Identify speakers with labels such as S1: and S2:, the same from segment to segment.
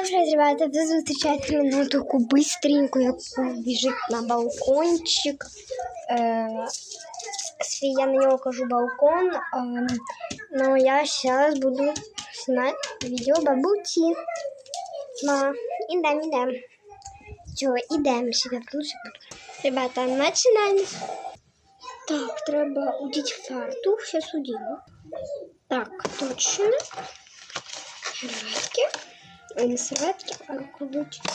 S1: Добре, ребята, ви зустрічаєте мене таку бистреньку, яку біжить на балкончик. Е, я на нього кажу балкон. Е, но я зараз буду знімати відео бабуці. Ма, ідем, ідем. Чого, ідем, ще я включу. Ребята, починаємо. Так, треба удіть фартух, зараз удіну. Так, точно. Серветки. Ой, не серветки, а рукавички.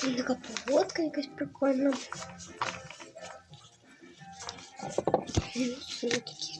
S1: Там така погодка якась прикольна. Ну, що такі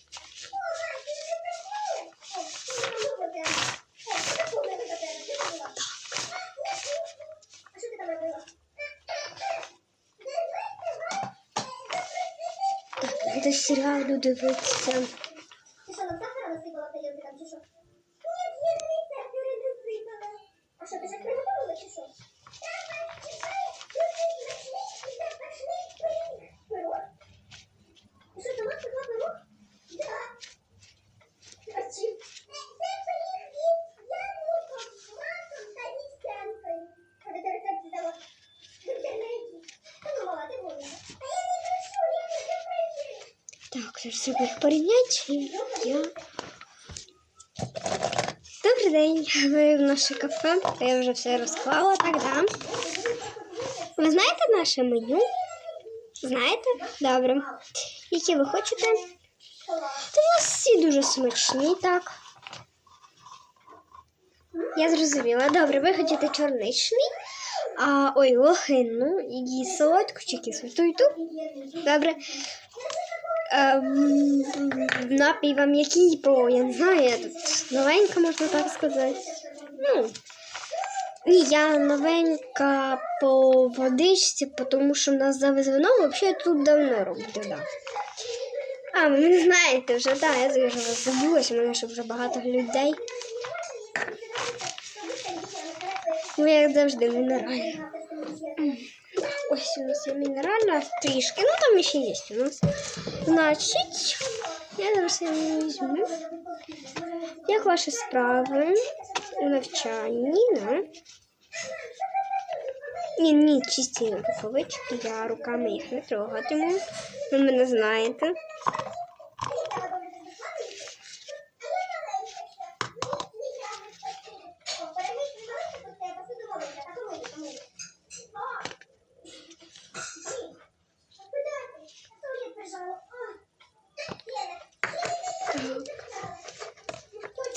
S1: Так, надо серіал дивитися.
S2: Ти що, на сахара насипала в тарілки там, чи що? Ні, я не рецепт, я не насипала. А що, ти ж приготувала, чи що? Давай, чекай, люди, пошли, да, пошли, пиріг. Пирог? Ти що, сама пекла пирог? Да. А з чим? Це пиріги з яблуком, маком та вівсянкою. А де ти рецепт взяла? В інтернеті. Та ну, мала, ти вольна. А я не прошу, я не прошу.
S1: Так, зараз треба їх порівняти. Я... Добрий день, ви в наше кафе. Я вже все розклала. Так, да. Ви знаєте наше меню? Знаєте? Добре. Які ви хочете? Та у нас всі дуже смачні, так. Я зрозуміла. Добре, ви хочете чорничний, а ой, лохину, і солодку чи кислу. і ту. Добре. Ем, напій вам який я не знаю, я тут новенька, можна так сказати. Ну, ні, я новенька по водичці, тому що в нас завезли вино, взагалі я тут давно роблю, да. А, ви не знаєте вже, да, я вже забулася, мене ще вже багато людей. Ну, як завжди, мінеральна. Ось у нас є мінеральна трішки. Ну там ще є у нас. Значить, я зараз її візьму. Як ваші справи у навчанні, да? Ні, ні, чисті рукавички, я руками їх не трогатиму. Ви мене знаєте.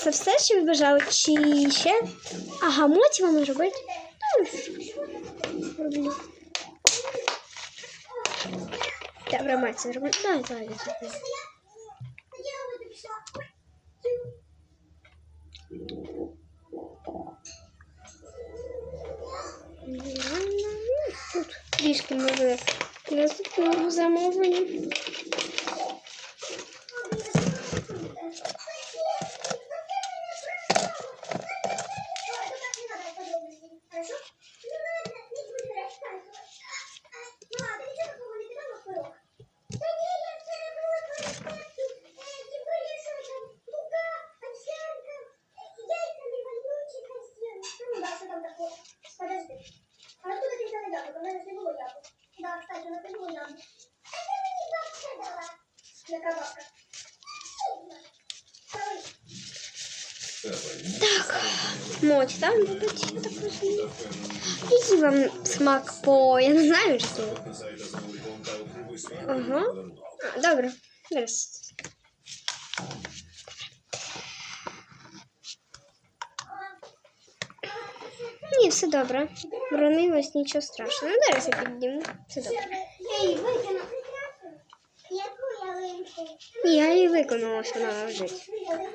S1: Це все, що ви бажали? Чи ще? А гамоті вам робити? Ну, роблю. Добре, мать, зроблю. Дай, дай, я зроблю. Тут трішки може наступного замовлення. Так, мочь, да? Ну, это вам смак по... Я не знаю, что. Ага. А, добро. Зараз. Ні, все добре. Бронилось, нічого страшного. Ну, зараз я підніму. Все добре. Ні, я її виконала, що вона лежить.
S2: Я не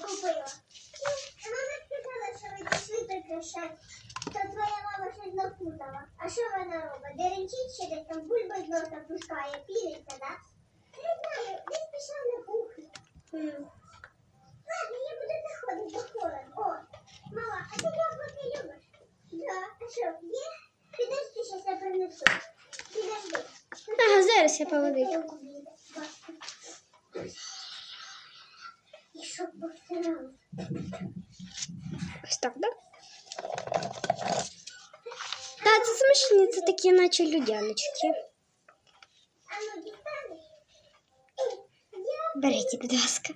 S2: купила. Мама сказала, що ви пішли прикрашати. То твоя мама щось напутала. А що вона робить? Деренчить десь там бульба з носа пускає, пілиться, да? Не знаю, десь пішла на кухню. Ладно, я буду заходити до холоду. О, мала, а ти яблуки любиш? Да, а що, є? Підожди, щас я принесу. Підожди.
S1: Ага, зараз я
S2: повтирали.
S1: Ось так, да? Так, це смачні, це такі, наче людяночки. Беріть, будь ласка.